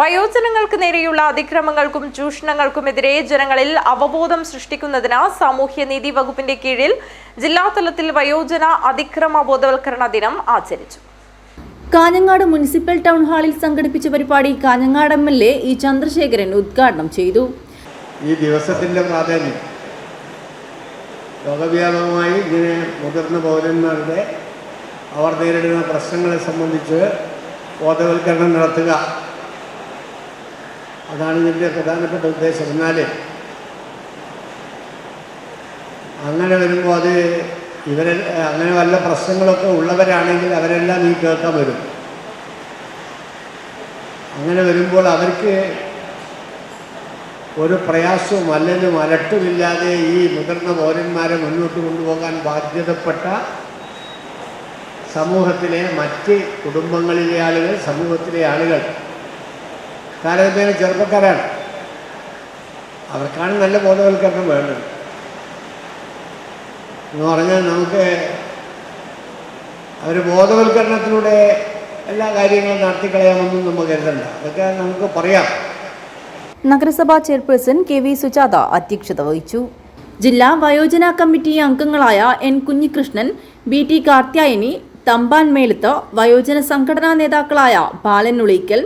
വയോജനങ്ങൾക്ക് നേരെയുള്ള അതിക്രമങ്ങൾക്കും ചൂഷണങ്ങൾക്കുമെതിരെ ജനങ്ങളിൽ അവബോധം സൃഷ്ടിക്കുന്നതിന് സാമൂഹ്യനീതി വകുപ്പിന്റെ കീഴിൽ ജില്ലാതലത്തിൽ വയോജന അതിക്രമ ബോധവൽക്കരണ ദിനം ആചരിച്ചു. കാഞ്ഞങ്ങാട് മുനിസിപ്പൽ ടൗൺ ഹാളിൽ സംഘടിപ്പിച്ച പരിപാടി Kanhangad M L A E Chandrasekharan ഉദ്ഘാടനം ചെയ്തു. ഈ ദിവസത്തിന്റെ പ്രാധാന്യം ലോകവ്യാപകമായി ഇങ്ങനെ മുതിർന്ന പൗരന്മാരുടെ അവർ നേരിടുന്ന പ്രശ്നങ്ങളെ സംബന്ധിച്ച് ബോധവൽക്കരണം നടത്തുക അതാണ് ഇതിന്റെ പ്രധാനപ്പെട്ട ഉദ്ദേശം. എന്നാൽ അങ്ങനെ വരുമ്പോൾ അത് ഇവരെ അങ്ങനെ വല്ല പ്രശ്നങ്ങളൊക്കെ ഉള്ളവരാണെങ്കിൽ അവരെല്ലാം ഈ കേൾക്കാൻ വരും. അങ്ങനെ വരുമ്പോൾ അവർക്ക് ഒരു പ്രയാസവും അല്ലെങ്കിലും അലട്ടുമില്ലാതെ ഈ മുതിർന്ന പൗരന്മാരെ മുന്നോട്ട് കൊണ്ടുപോകാൻ ബാധ്യതപ്പെട്ട സമൂഹത്തിലെ മറ്റ് കുടുംബങ്ങളിലെ ആളുകൾ സമൂഹത്തിലെ ആളുകൾ താരതമ്യേന ചെറുപ്പക്കാരാണ്. അവർക്കാണ് നല്ല ബോധവൽക്കരണം വേണ്ടത്. എന്ന് പറഞ്ഞാൽ നമുക്ക് അവർ ബോധവൽക്കരണത്തിലൂടെ എല്ലാ കാര്യങ്ങളും നടത്തിക്കളയാമെന്നും നമ്മൾ കരുതണ്ട. അതൊക്കെ നമുക്ക് പറയാം. നഗരസഭാ ചെയർപേഴ്സൺ കെ വി സുജാത അധ്യക്ഷത വഹിച്ചു. ജില്ലാ വയോജന കമ്മിറ്റി അംഗങ്ങളായ N Kunhikrishnan B T Karthyayani Thampan Melath വയോജന സംഘടനാ നേതാക്കളായ Balan Ulikkal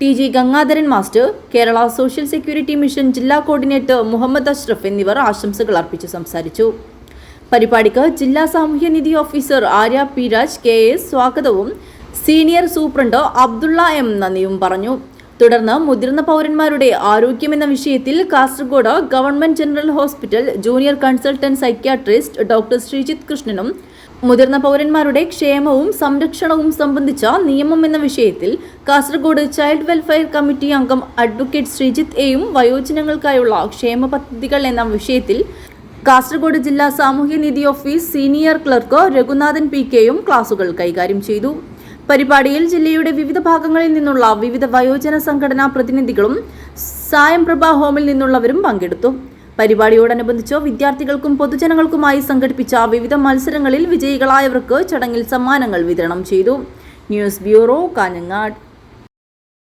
T G Gangadharan master Kerala social security mission ജില്ലാ കോർഡിനേറ്റർ മുഹമ്മദ് അഷ്റഫ് എന്നിവർ ആശംസകൾ അർപ്പിച്ച് സംസാരിച്ചു. പരിപാടിക്ക് ജില്ലാ സാമൂഹ്യനിധി officer Arya P Raj K S സ്വാഗതവും സീനിയർ സൂപ്രണ്ട് അബ്ദുള്ള എം നന്ദിയും പറഞ്ഞു. തുടർന്ന് മുതിർന്ന പൗരന്മാരുടെ ആരോഗ്യമെന്ന വിഷയത്തിൽ Kasaragod government general hospital junior consultant psychiatrist doctor Sreejith കൃഷ്ണനും മുതിർന്ന പൗരന്മാരുടെ ക്ഷേമവും സംരക്ഷണവും സംബന്ധിച്ച നിയമം എന്ന വിഷയത്തിൽ കാസർഗോഡ് ചൈൽഡ് വെൽഫെയർ കമ്മിറ്റി അംഗം അഡ്വക്കേറ്റ് ശ്രീജിത്ത് എയും വയോജനങ്ങൾക്കായുള്ള ക്ഷേമ പദ്ധതികൾ എന്ന വിഷയത്തിൽ കാസർഗോഡ് ജില്ലാ സാമൂഹ്യനീതി office senior clerk Raghunathan P കെയും ക്ലാസുകൾ കൈകാര്യം ചെയ്തു. പരിപാടിയിൽ ജില്ലയുടെ വിവിധ ഭാഗങ്ങളിൽ നിന്നുള്ള വിവിധ വയോജന സംഘടനാ പ്രതിനിധികളും സായം പ്രഭ ഹോമിൽ നിന്നുള്ളവരും പങ്കെടുത്തു. പരിപാടിയോടനുബന്ധിച്ച് വിദ്യാർത്ഥികൾക്കും പൊതുജനങ്ങൾക്കുമായി സംഘടിപ്പിച്ച വിവിധ മത്സരങ്ങളിൽ വിജയികളായവർക്ക് ചടങ്ങിൽ സമ്മാനങ്ങൾ വിതരണം ചെയ്തു. News bureau Kanhangad.